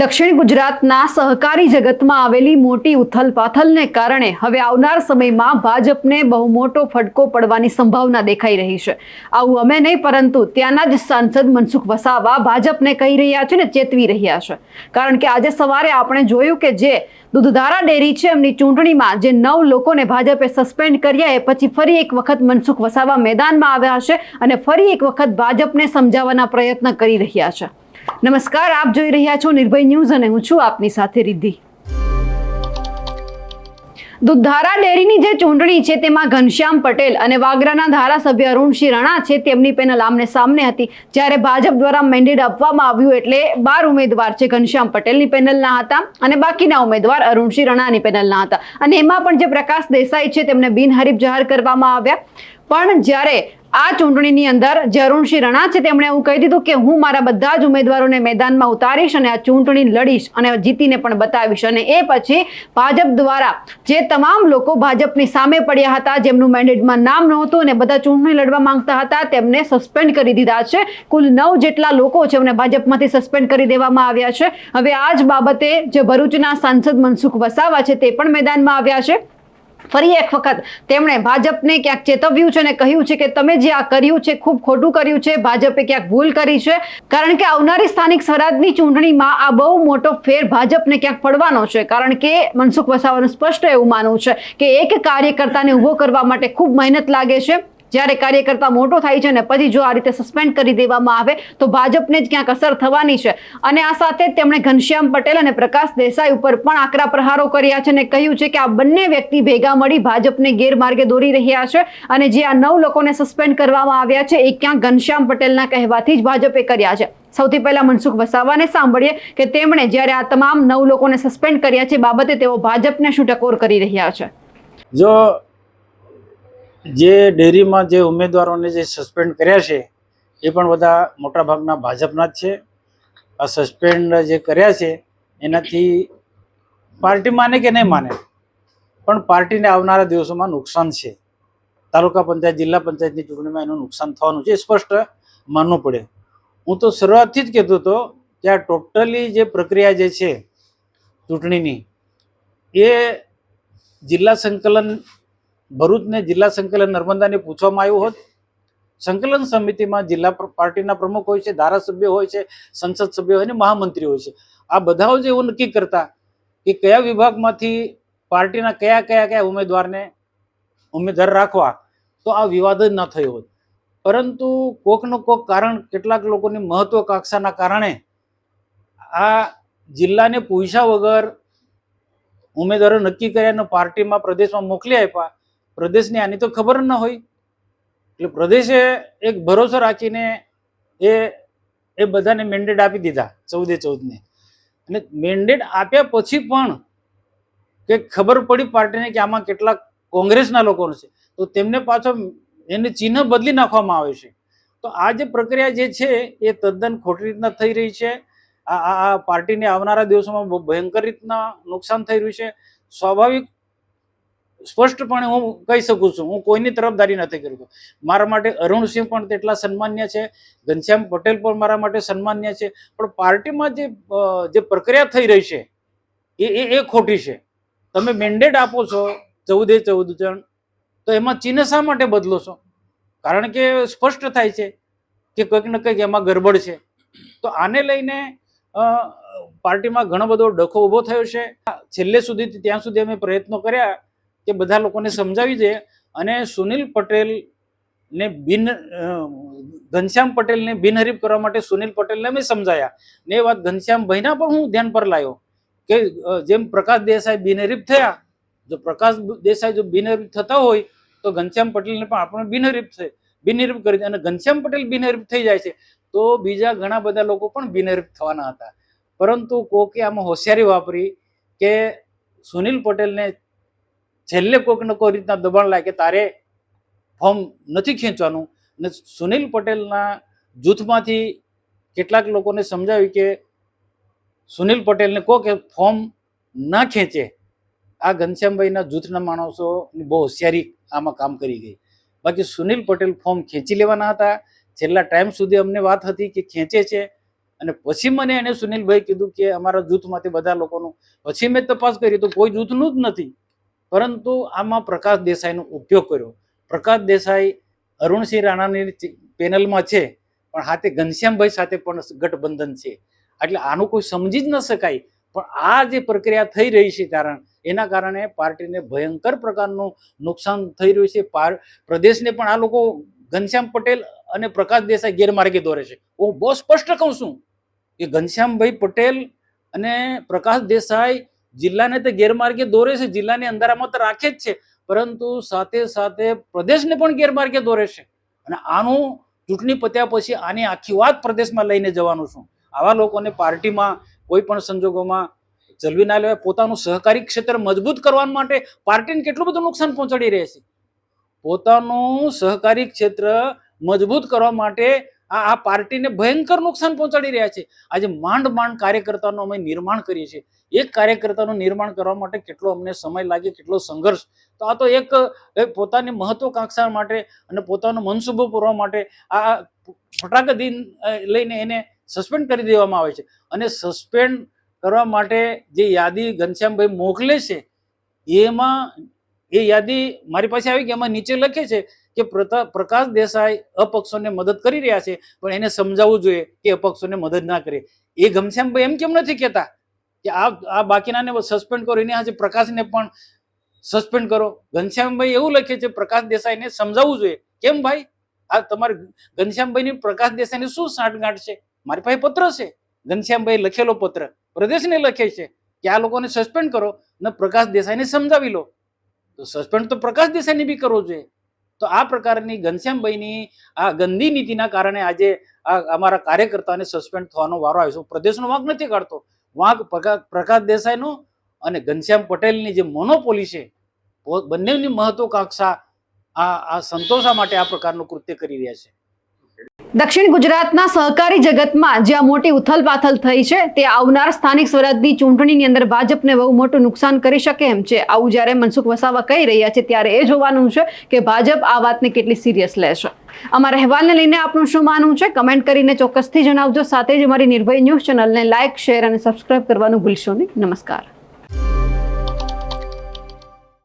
દક્ષિણ ગુજરાતના સહકારી જગતમાં આવેલી મોટી ઉથલપાથલને કારણે હવે આવનાર સમયમાં ભાજપને બહુ મોટો ફટકો પડવાની સંભાવના દેખાઈ રહી છે. આવું અમે નહીં, પરંતુ ત્યાંના જ સાંસદ મનસુખ વસાવા ભાજપને કહી રહ્યા છે ને ચેતવી રહ્યા છે. કારણ કે આજે સવારે આપણે જોયું કે જે દૂધધારા ડેરી છે એમની ચૂંટણીમાં જે નવ લોકોને ભાજપે સસ્પેન્ડ કર્યા, એ પછી ફરી એક વખત મનસુખ વસાવા મેદાનમાં આવ્યા છે અને ફરી એક વખત ભાજપને સમજાવવાના પ્રયત્ન કરી રહ્યા છે. નમસ્કાર, આપ જોઈ રહ્યા છો નિર્ભય ન્યૂઝ અને હું છું આપની સાથે રિદ્ધિ. દુધારા ડેરીની જે ચૂંટણી છે તેમાં ઘનશ્યામ પટેલ અને વાગરાના ધારાસભ્ય અરુણસિંહ રણા છે તેમની પેનલ આમને સામને હતી. જ્યારે ભાજપ દ્વારા મેન્ડેટ આપવામાં આવ્યું એટલે બાર ઉમેદવાર છે ઘનશ્યામ પટેલની પેનલના હતા અને બાકીના ઉમેદવાર અરુણસિંહ રણાની પેનલના હતા. અને એમાં પણ જે પ્રકાશ દેસાઈ છે તેમને બિનહરીફ જાહેર કરવામાં આવ્યા. પણ જ્યારે આ ચૂંટણીની અંદર જે અરુણસિંહ રણા છે. તેમણે એવું કહી દીધું કે હું મારા બધા જ ઉમેદવારોને મેદાનમાં ઉતારીશ અને આ ચૂંટણી લડીશ અને જીતીને પણ બતાવીશ. અને એ પછી ભાજપ દ્વારા જે તમામ લોકો ભાજપની સામે પડ્યા હતા, જેમનું મેન્ડેટમાં નામ નહોતું અને બધા ચૂંટણી લડવા માંગતા હતા, તેમને સસ્પેન્ડ કરી દીધા છે. કુલ નવ જેટલા લોકો છે એમને ભાજપમાંથી સસ્પેન્ડ કરી દેવામાં આવ્યા છે. હવે આ જ બાબતે જે ભરૂચના સાંસદ મનસુખ વસાવા છે તે પણ મેદાનમાં આવ્યા છે. ફરી એક વખત તેમણે ભાજપને ક્યાંક ચેતવ્યું છે અને કહ્યું છે કે તમે જે આ કર્યું છે, ખૂબ ખોટું કર્યું છે, ભાજપે ક્યાંક ભૂલ કરી છે. કારણ કે આવનારી સ્થાનિક સ્વરાજની ચૂંટણીમાં આ બહુ મોટો ફેર ભાજપને ક્યાંક પડવાનો છે. કારણ કે મનસુખ વસાવાનું સ્પષ્ટ એવું માનવું છે કે એક કાર્યકર્તાને ઊભો કરવા માટે ખૂબ મહેનત લાગે છે. જ્યારે કાર્યકર્તા મોટો થાય છે ને પછી જો આ રીતે સસ્પેન્ડ કરી દેવામાં આવે, તો ભાજપને જ ક્યાંક અસર થવાની છે. અને આ સાથે તેમણે ઘનશ્યામ પટેલ અને પ્રકાશ દેસાઈ ઉપર પણ આકરા પ્રહારો કર્યા છે અને કહ્યું છે કે આ બંને વ્યક્તિ ભેગા મળી ભાજપને ગેરમાર્ગે દોરી રહ્યા છે અને જે આ નવ લોકોને સસ્પેન્ડ કરવામાં આવ્યા છે, એ ક્યાંક ઘનશ્યામ પટેલના કહેવાથી જ ભાજપે કર્યા છે. સૌથી પહેલા મનસુખ વસાવાને સાંભળીએ કે તેમણે જ્યારે આ તમામ નવ લોકોને સસ્પેન્ડ કર્યા છે બાબતે તેઓ ભાજપને શું ટકોર કરી રહ્યા છે? જો જે ડેરીમાં જે ઉમેદવારોને જે સસ્પેન્ડ કર્યા છે, એ પણ બધા મોટાભાગના ભાજપના જ છે. આ સસ્પેન્ડ જે કર્યા છે, એનાથી પાર્ટી માને કે નહીં માને, પણ પાર્ટીને આવનારા દિવસોમાં નુકસાન છે. તાલુકા પંચાયત, જિલ્લા પંચાયતની ચૂંટણીમાં એનું નુકસાન થવાનું છે સ્પષ્ટ માનવું પડે. હું તો શરૂઆતથી જ કહેતો હતો કે આ ટોટલી જે પ્રક્રિયા જે છે ચૂંટણીની, એ જિલ્લા સંકલન ભરૂચને જિલ્લા સંકલન નર્મદાને પૂછવામાં આવ્યું હોત. સંકલન સમિતિમાં જિલ્લા પ્ર- પાર્ટીના પ્રમુખ હોય છે, ધારાસભ્ય હોય છે, સંસદ સભ્ય હોય અને મહામંત્રી હોય છે. આ બધાઓ જ એવું નક્કી કરતા કે કયા વિભાગમાંથી પાર્ટીના કયા કયા કયા ઉમેદવારને ઉમેદવાર રાખવા, તો આ વિવાદ જ ન થયો હોત. પરંતુ કોકનું કોક કારણ કેટલાક લોકોની મહત્વકાંક્ષાના કારણે આ જિલ્લાને પૂછ્યા વગર ઉમેદવારો નક્કી કર્યા અને પાર્ટીમાં પ્રદેશમાં મોકલી આપ્યા પ્રદેશની આની તો ખબર ન હોય. એટલે પ્રદેશે એક ભરોસો રાખીને એ એ બધાને મેન્ડેટ આપી દીધા ચૌદે ચૌદને. અને મેન્ડેટ આપ્યા પછી પણ કે ખબર પડી પાર્ટીને કે આમાં કેટલા કોંગ્રેસના લોકો છે. તો તેમને પાછો એને ચિહ્ન બદલી નાખવામાં આવે છે. તો આ જે પ્રક્રિયા જે છે એ તદ્દન ખોટી રીતના થઈ રહી છે. આ આ પાર્ટીને આવનારા દિવસોમાં ભયંકર રીતના નુકસાન થઈ રહ્યું છે. સ્વાભાવિક સ્પષ્ટપણે હું કહી શકું છું, હું કોઈની તરફદારી નથી કરતો મારા માટે અરુણસિંહ પણ તેટલા સન્માન્ય છે, ઘનશ્યામ પટેલ પણ મારા માટે સન્માન્ય છે, પણ પાર્ટીમાં જે જે પ્રક્રિયા થઈ રહી છે, એ એ એ ખોટી છે. તમે મેન્ડેટ આપો છો ચૌદે ચૌદ જણ, તો એમાં ચિહ્ન શા માટે બદલો છો? કારણ કે સ્પષ્ટ થાય છે કે કંઈક ને કંઈક એમાં ગરબડ છે. તો આને લઈને પાર્ટીમાં ઘણો બધો ડખો ઊભો થયો છે. છેલ્લે સુધી, ત્યાં સુધી અમે પ્રયત્નો કર્યા. કે બધા લોકોને સમજાવી દે અને સુનિલ પટેલ ને બિન ઘનશ્યામ પટેલને બિનહરીફ કરવા માટે સુનિલ પટેલને અમે સમજાયા. ને એ વાત ઘનશ્યામ ભાઈના પણ હું ધ્યાન પર લાવ્યો કે જેમ પ્રકાશ દેસાઈ બિનહરીફ થયા, જો પ્રકાશ દેસાઈ જો બિનહરીફ થતા હોય, તો ઘનશ્યામ પટેલને પણ આપણે બિનહરીફ છે બિનહરીફ કરી અને ઘનશ્યામ પટેલ બિનહરીફ થઈ જાય છે, તો બીજા ઘણા બધા લોકો પણ બિનહરીફ થવાના હતા. પરંતુ કોકે આમાં હોશિયારી વાપરી કે સુનિલ પટેલને છેલ્લે કોઈકને કોઈ રીતના દબાણ લાગે તારે ફોર્મ નથી ખેંચવાનું. અને સુનિલ પટેલના જૂથમાંથી કેટલાક લોકોને સમજાવ્યું કે સુનિલ પટેલને કહો કે ફોર્મ ના ખેંચે. આ ઘનશ્યામભાઈના જૂથના માણસોની બહુ હોશિયારી આમાં કામ કરી ગઈ. બાકી સુનિલ પટેલ ફોર્મ ખેંચી લેવાના હતા. છેલ્લા ટાઈમ સુધી અમને વાત હતી કે ખેંચે છે. અને પછી મને એને સુનિલભાઈ કીધું કે અમારા જૂથમાંથી બધા લોકોનું. પછી મેં તપાસ કરી તો કોઈ જૂથનું જ નથી. પરંતુ આમાં પ્રકાશ દેસાઈનો ઉપયોગ કર્યો. પ્રકાશ દેસાઈ અરુણસિંહ રાણાની પેનલમાં છે, પણ હાથે ઘનશ્યામભાઈ સાથે પણ ગઠબંધન છે. એટલે આનું કોઈ સમજી જ ન શકાય. પણ આ જે પ્રક્રિયા થઈ રહી છે કારણ, એના કારણે પાર્ટીને ભયંકર પ્રકારનું નુકસાન થઈ રહ્યું છે. પાર- પ્રદેશને પણ આ લોકો ઘનશ્યામ પટેલ અને પ્રકાશ દેસાઈ ગેરમાર્ગે દોરે છે. હું બહુ સ્પષ્ટ કહું છું કે ઘનશ્યામભાઈ પટેલ અને પ્રકાશ દેસાઈ જિલ્લાને તો ગેરમાર્ગે દોરે છે, જિલ્લાની અંધારામાં તો રાખે જ છે, પરંતુ સાથે સાથે પ્રદેશને પણ ગેરમાર્ગે દોરે છે. અને આનું ચૂંટણી પત્યા પછી આની આખી વાત પ્રદેશમાં લઈને જવાનું છું. આવા લોકોને પાર્ટીમાં કોઈ પણ સંજોગોમાં ચલવી ના લેવાય, પોતાનું સહકારી ક્ષેત્ર મજબૂત કરવા માટે પાર્ટીને કેટલું બધું નુકસાન પહોંચાડી રહે છે. પોતાનું સહકારી ક્ષેત્ર મજબૂત કરવા માટે આ આ પાર્ટીને ભયંકર નુકસાન પહોંચાડી રહ્યા છે. આજે માંડ માંડ કાર્યકર્તાનું અમે નિર્માણ કરીએ છીએ. એક કાર્યકર્તાનું નિર્માણ કરવા માટે કેટલો અમને સમય લાગે કેટલો સંઘર્ષ. તો આ તો એક પોતાની મહત્વકાંક્ષા માટે અને પોતાનો મનસુબો પૂરવા માટે આ ફટાકદી લઈને એને સસ્પેન્ડ કરી દેવામાં આવે છે. અને સસ્પેન્ડ કરવા માટે જે યાદી ઘનશ્યામભાઈ મોકલે છે, એમાં એ યાદી મારી પાસે આવી કે એમાં નીચે લખે છે કે પ્રકાશ દેસાઈ અપક્ષોને મદદ કરી રહ્યા છે, પણ એને સમજાવવું જોઈએ કે અપક્ષોને મદદ ના કરે. એ ઘનશ્યામભાઈ એમ કેમ નથી કહેતા કે આ આ બાકીનાને સસ્પેન્ડ કરો, એને આજે પ્રકાશને પણ સસ્પેન્ડ કરો? ઘનશ્યામભાઈ એવું લખે છે, પ્રકાશ દેસાઈને સમજાવવું જોઈએ. કેમ ભાઈ? આ તમારે ઘનશ્યામભાઈની પ્રકાશ દેસાઈની શું સાંઠગાંઠ છે? મારી પાસે પત્ર છે. ઘનશ્યામભાઈ લખેલો પત્ર. પ્રદેશને લખે છે કે આ લોકોને સસ્પેન્ડ કરો ને પ્રકાશ દેસાઈને સમજાવી લો. તો સસ્પેન્ડ તો પ્રકાશ દેસાઈને બી કરવો જોઈએ. તો આ પ્રકારની ઘનશ્યામભાઈની આ ગંદી નીતિના કારણે આજે આ અમારા કાર્યકર્તાને સસ્પેન્ડ થવાનો વારો આવ્યો છે. પ્રદેશનો વાંક નથી કાઢતો. વાંક પ્રકા- પ્રકાશ દેસાઈનો અને ઘનશ્યામ પટેલની જે મોનોપોલી છે બંનેની મહત્વકાંક્ષા આ આ સંતોષા માટે આ પ્રકારનું કૃત્ય કરી રહ્યા છે. દક્ષિણ ગુજરાતના સહકારી જગતમાં જ્યાં મોટી ઉથલપાથલ થઈ છે, તે આવનાર સ્થાનિક સ્વરાજની ચૂંટણીની અંદર ભાજપને બહુ મોટું નુકસાન કરી શકે એમ છે. આવું જ્યારે મનસુખ વસાવા કહી રહ્યા છે, ત્યારે એ જોવાનું છે કે ભાજપ આ વાતને કેટલી સિરિયસ લેશે અમારા અહેવાલને લઈને આપનું શું માનવું છે? કમેન્ટ કરીને ચોક્કસથી જણાવજો. સાથે જ અમારી નિર્ભય ન્યૂઝ ચેનલને લાઇક શેર અને સબસ્ક્રાઇબ કરવાનું ભૂલશો નહીં. નમસ્કાર.